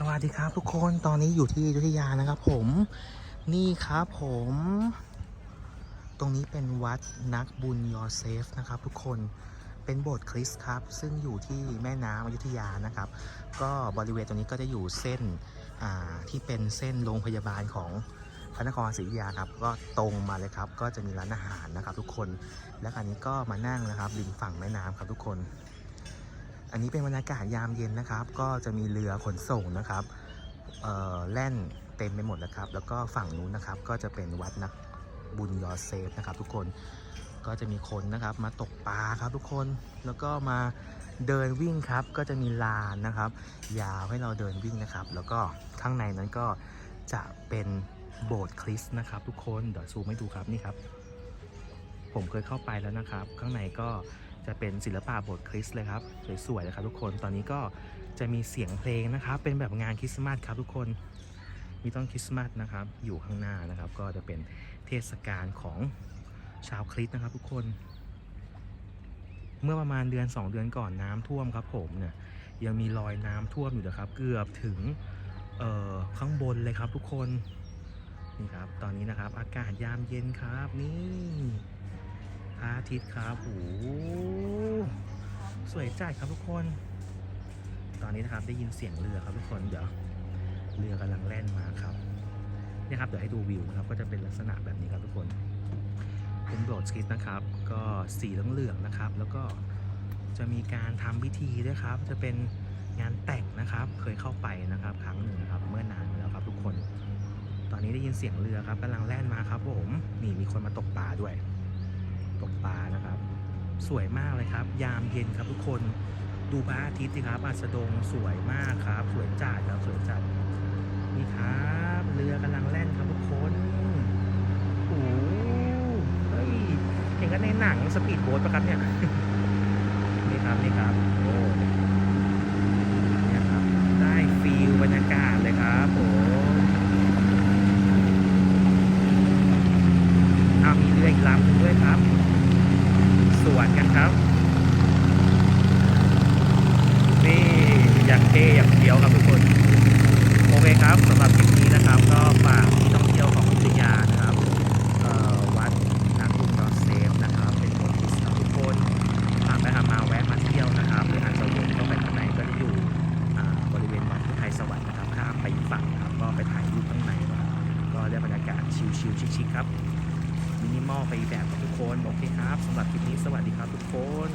สวัสดีครับทุกคนตอนนี้อยู่ที่อยุธยานะครับผมนี่ครับผม ตรงนี้เป็นวัดนักบุญยอเซฟนะครับทุกคนเป็นโบสถ์คริสต์ครับ ซึ่งอยู่ที่แม่น้ำอยุธยานะครับ ก็บริเวณตรงนี้ก็จะอยู่เส้นที่เป็นเส้นโรงพยาบาลของพระนครศรีอยุธยาครับก็ตรงมาเลยครับ ก็จะมีร้านอาหารนะครับ ทุกคน และอันนี้ก็มานั่งนะครับริมฝั่งแม่น้ำครับทุกคน อันนี้เป็นบรรยากาศยามเย็นนะครับ ก็จะมีเรือขนส่งนะครับเออแล่นเต็มไปหมดแล้วครับ แล้วก็ฝั่งนู้นนะครับ ก็จะเป็นวัดนักบุญยอเซฟนะครับ ทุกคนก็จะมีคนนะครับ มาตกปลาครับทุกคนแล้วก็มาเดินวิ่งครับ ก็จะมีลานนะครับ ยาวให้เราเดินวิ่งนะครับ แล้วก็ข้างในนั้นก็จะเป็นโบสถ์คริสต์นะครับ ทุกคนเดี๋ยวซูมให้ดูครับนี่ครับ ผมเคยเข้าไปแล้วนะครับ ข้างในก็ จะเป็นศิลปะโบสถ์คริสต์เลยครับ สวยๆเลยครับทุกคนตอนนี้ก็จะมีเสียงเพลงนะครับ เป็นแบบงานคริสต์มาสครับทุกคนมีต้นคริสต์มาสนะครับ อยู่ข้างหน้านะครับ ก็จะเป็นเทศกาลของชาวคริสต์นะครับ ทุกคน เมื่อประมาณเดือน 2 เดือนก่อนน้ำท่วมครับ ผมเนี่ยยังมีรอยน้ำท่วมอยู่นะครับ เกือบถึงข้างบนเลยครับทุกคนนี่ครับ ตอนนี้นะครับ อากาศยามเย็นครับ นี่พระอาทิตย์ครับโอ้ วยจัดครับทุกคน ตอนนี้นะครับได้ยินเสียงเรือครับทุกคน เดี๋ยวเรือกำลังแล่นมาครับนี่ครับเดี๋ยวให้ดูวิวนะครับ ก็จะเป็นลักษณะแบบนี้ครับทุกคน เป็นโบสถ์คริสต์นะครับ ก็สีเหลืองๆนะครับ แล้วก็จะมีการทำพิธีด้วยครับ จะเป็นงานแต่งนะครับ เคยเข้าไปนะครับ ครั้งหนึ่งนะครับ เมื่อนานมาแล้วครับ ทุกคน ตอนนี้ได้ยินเสียงเรือครับกำลังแล่นมาครับผม นี่มีคนมาตกปลาด้วย ตกปลานะครับ สวยมากเลยครับ ยามเย็นครับทุกคนดูพระอาทิตย์สิครับอัสดงสวยมากครับ สวยจัดครับสวยจัดนี่ครับเรือกำลังแล่นครับทุกคนโอ้เฮ้ยเห็นกันในหนังสปีดโบ๊ทปะครับเนี่ยนี่ครับนี่ครับโอ้เนี่ยครับได้ฟีลบรรยากาศเลยครับผมอ้ามีเรืออีกลำหนึ่งด้วยครับ วนกันครับ นี่อย่างเท่อย่างเดียวครับทุกคน โอเคครับสำหรับคลิปนี้นะครับ ก็ฝากที่ท่องเที่ยวของอยุธยานะครับวัดนักบุญรอเซฟนะครับ เป็นคริสต์ครับทุกคนผ่านไปผ่านมาแวะมาเที่ยวนะครับหรืออาจจะวนเข้าไปข้างในก็จะอยู่บริเวณวัดพุทธไทยสวรรค์นะครับข้ามไปอีกฝั่งนะครับก็ไปถ่ายรูปข้างในก็ได้บรรยากาศชิลๆชิคๆครับ มินิมอลไปอีกแบบกับทุกคน โอเคครับสำหรับคลิปนี้สวัสดีครับทุกคน